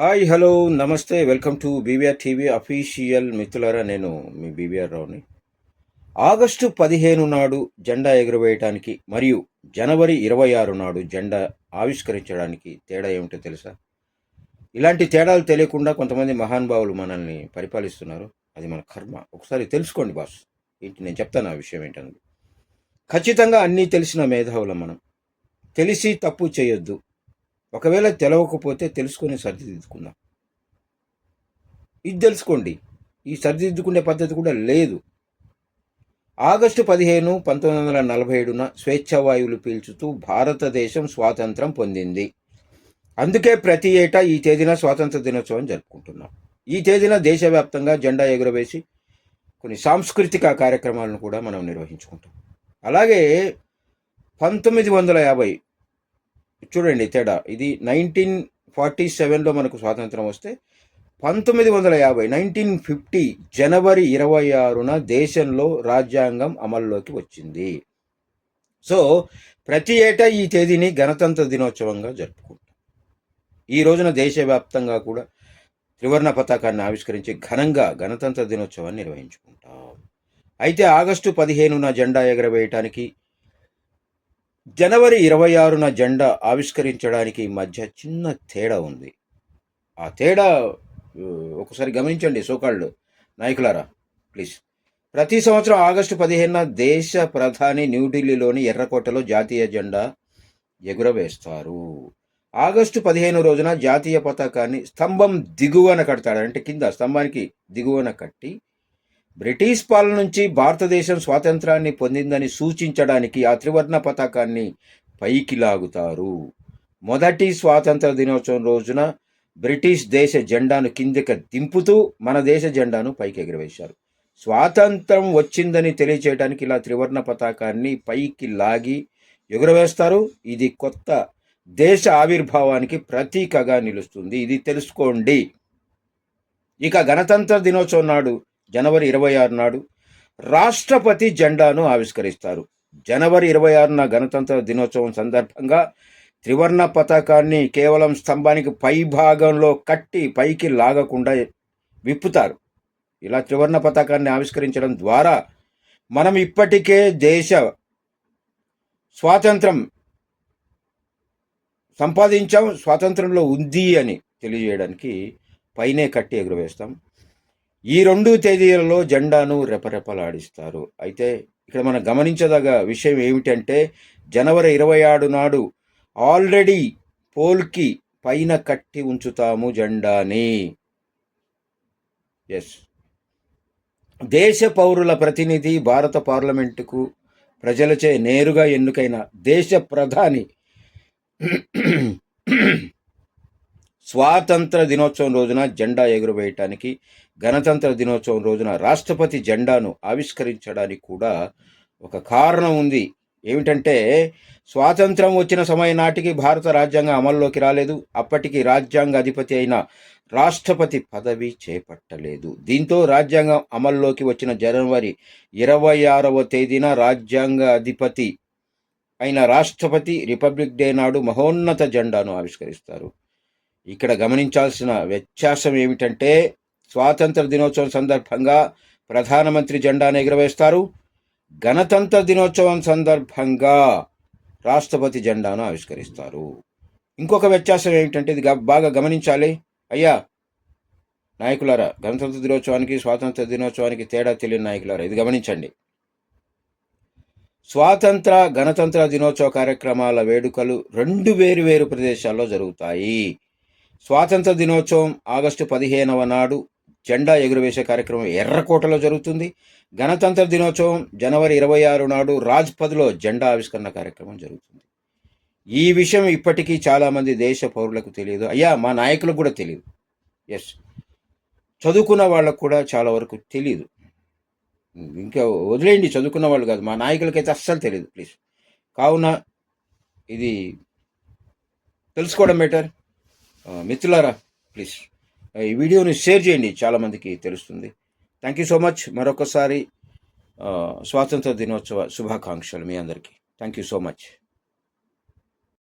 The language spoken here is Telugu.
Hi hello namaste welcome to B V R TV official మిత్రులారా నేను మీ బీవీఆర్ రావుని. ఆగస్టు పదిహేను నాడు జెండా ఎగురవేయటానికి మరియు జనవరి ఇరవై ఆరు నాడు జెండా ఆవిష్కరించడానికి తేడా ఏమిటో తెలుసా? ఇలాంటి తేడాలు తెలియకుండా కొంతమంది మహానుభావులు మనల్ని పరిపాలిస్తున్నారు. అది మన కర్మ. ఒకసారి తెలుసుకోండి బాస్. ఏంటి? నేను చెప్తాను ఆ విషయం ఏంటన్నది ఖచ్చితంగా అన్నీ తెలిసిన మేధావులం మనం. తెలిసి తప్పు చేయొద్దు. ఒకవేళ తెలవకపోతే తెలుసుకొని సరిదిద్దుకుందాం. ఇది తెలుసుకోండి. ఈ సరిదిద్దుకునే పద్ధతి కూడా లేదు. ఆగస్టు పదిహేను పంతొమ్మిది వందల నలభై ఏడున స్వేచ్ఛావాయువులు పీల్చుతూ భారతదేశం స్వాతంత్రం పొందింది. అందుకే ప్రతి ఏటా ఈ తేదీన స్వాతంత్ర దినోత్సవం జరుపుకుంటున్నాం. ఈ తేదీన దేశవ్యాప్తంగా జెండా ఎగురవేసి కొన్ని సాంస్కృతిక కార్యక్రమాలను కూడా మనం నిర్వహించుకుంటాం. అలాగే పంతొమ్మిది వందల యాభై చూడండి తేడా. ఇది నైన్టీన్ ఫార్టీ సెవెన్లో మనకు స్వాతంత్రం వస్తే పంతొమ్మిది వందల యాభై నైన్టీన్ ఫిఫ్టీ జనవరి ఇరవై ఆరున దేశంలో రాజ్యాంగం అమల్లోకి వచ్చింది. సో ప్రతి ఏటా ఈ తేదీని గణతంత్ర దినోత్సవంగా జరుపుకుంటాం. ఈ రోజున దేశవ్యాప్తంగా కూడా త్రివర్ణ పతాకాన్ని ఆవిష్కరించి ఘనంగా గణతంత్ర దినోత్సవాన్ని నిర్వహించుకుంటాం. అయితే ఆగస్టు పదిహేనున జెండా ఎగరవేయటానికి జనవరి ఇరవై ఆరున జెండా ఆవిష్కరించడానికి మధ్య చిన్న తేడా ఉంది. ఆ తేడా ఒకసారి గమనించండి సోకాళ్ళు నాయకులారా ప్లీజ్. ప్రతి సంవత్సరం ఆగస్టు పదిహేనున దేశ ప్రధాని న్యూఢిల్లీలోని ఎర్రకోటలో జాతీయ జెండా ఎగురవేస్తారు. ఆగస్టు పదిహేను రోజున జాతీయ పతాకాన్ని స్తంభం దిగువన కడతాడు అంటే కింద స్తంభానికి దిగువన కట్టి బ్రిటిష్ పాలన నుంచి భారతదేశం స్వాతంత్రాన్ని పొందిందని సూచించడానికి ఆ త్రివర్ణ పతాకాన్ని పైకి లాగుతారు. మొదటి స్వాతంత్ర దినోత్సవం రోజున బ్రిటిష్ దేశ జెండాను కిందకి దింపుతూ మన దేశ జెండాను పైకి ఎగరవేశారు. స్వాతంత్రం వచ్చిందని తెలియచేయడానికి ఇలా త్రివర్ణ పతాకాన్ని పైకి లాగి ఎగురవేస్తారు. ఇది కొత్త దేశ ఆవిర్భావానికి ప్రతీకగా నిలుస్తుంది. ఇది తెలుసుకోండి. ఇక గణతంత్ర దినోత్సవం నాడు జనవరి ఇరవై ఆరు నాడు రాష్ట్రపతి జెండాను ఆవిష్కరిస్తారు. జనవరి ఇరవై ఆరున గణతంత్ర దినోత్సవం సందర్భంగా త్రివర్ణ పతాకాన్ని కేవలం స్తంభానికి పై భాగంలో కట్టి పైకి లాగకుండా విప్పుతారు. ఇలా త్రివర్ణ పతాకాన్ని ఆవిష్కరించడం ద్వారా మనం ఇప్పటికే దేశ స్వాతంత్రం సంపాదించాం స్వాతంత్రంలో ఉంది అని తెలియజేయడానికి పైనే కట్టి ఎగురవేస్తాం. ఈ రెండు తేదీలలో జెండాను రెపరెపలాడిస్తారు. అయితే ఇక్కడ మనం గమనించదగ విషయం ఏమిటంటే జనవరి ఇరవై ఆడు నాడు ఆల్రెడీ పోల్కి పైన కట్టి ఉంచుతాము జెండాని. ఎస్. దేశ పౌరుల ప్రతినిధి భారత పార్లమెంటుకు ప్రజలచే నేరుగా ఎన్నికైన దేశ ప్రధాని స్వాతంత్ర దినోత్సవం రోజున జెండా ఎగురవేయటానికి గణతంత్ర దినోత్సవం రోజున రాష్ట్రపతి జెండాను ఆవిష్కరించడానికి కూడా ఒక కారణం ఉంది. ఏమిటంటే స్వాతంత్రం వచ్చిన సమయం నాటికి భారత రాజ్యాంగం అమల్లోకి రాలేదు. అప్పటికి రాజ్యాంగ అధిపతి అయిన రాష్ట్రపతి పదవి చేపట్టలేదు. దీంతో రాజ్యాంగం అమల్లోకి వచ్చిన జనవరి ఇరవై ఆరవ తేదీన రాజ్యాంగ అధిపతి అయిన రాష్ట్రపతి రిపబ్లిక్ డే నాడు మహోన్నత జెండాను ఆవిష్కరిస్తారు. ఇక్కడ గమనించాల్సిన వ్యత్యాసం ఏమిటంటే స్వాతంత్ర దినోత్సవం సందర్భంగా ప్రధానమంత్రి జెండాను ఎగురవేస్తారు. గణతంత్ర దినోత్సవం సందర్భంగా రాష్ట్రపతి జెండాను ఆవిష్కరిస్తారు. ఇంకొక వ్యత్యాసం ఏమిటంటే ఇది గ- బాగా గమనించాలి. అయ్యా నాయకులారా గణతంత్ర దినోత్సవానికి స్వాతంత్ర దినోత్సవానికి తేడా తెలియని నాయకులారా ఇది గమనించండి. స్వాతంత్ర గణతంత్ర దినోత్సవ కార్యక్రమాల వేడుకలు రెండు వేరు వేరు ప్రదేశాల్లో జరుగుతాయి. స్వాతంత్ర దినోత్సవం ఆగస్టు పదిహేనవ నాడు జెండా ఎగురవేసే కార్యక్రమం ఎర్రకోటలో జరుగుతుంది. గణతంత్ర దినోత్సవం జనవరి ఇరవై ఆరు నాడు రాజ్పథ్లో జెండా ఆవిష్కరణ కార్యక్రమం జరుగుతుంది. ఈ విషయం ఇప్పటికీ చాలామంది దేశ పౌరులకు తెలియదు. అయ్యా మా నాయకులకు కూడా తెలియదు. ఎస్ చదువుకున్న వాళ్ళకు కూడా చాలా వరకు తెలియదు. ఇంకా వదిలేయండి చదువుకున్న వాళ్ళు కాదు. మా నాయకులకైతే అస్సలు తెలియదు ప్లీజ్ కావున ఇది తెలుసుకోవడం బెటర్ మిత్రులారా ప్లీజ్ ఈ వీడియోని షేర్ చేయండి. చాలామందికి తెలుస్తుంది. థ్యాంక్ యూ సో మచ్ మరొకసారి స్వాతంత్ర దినోత్సవ శుభాకాంక్షలు మీ అందరికీ. Thank you so much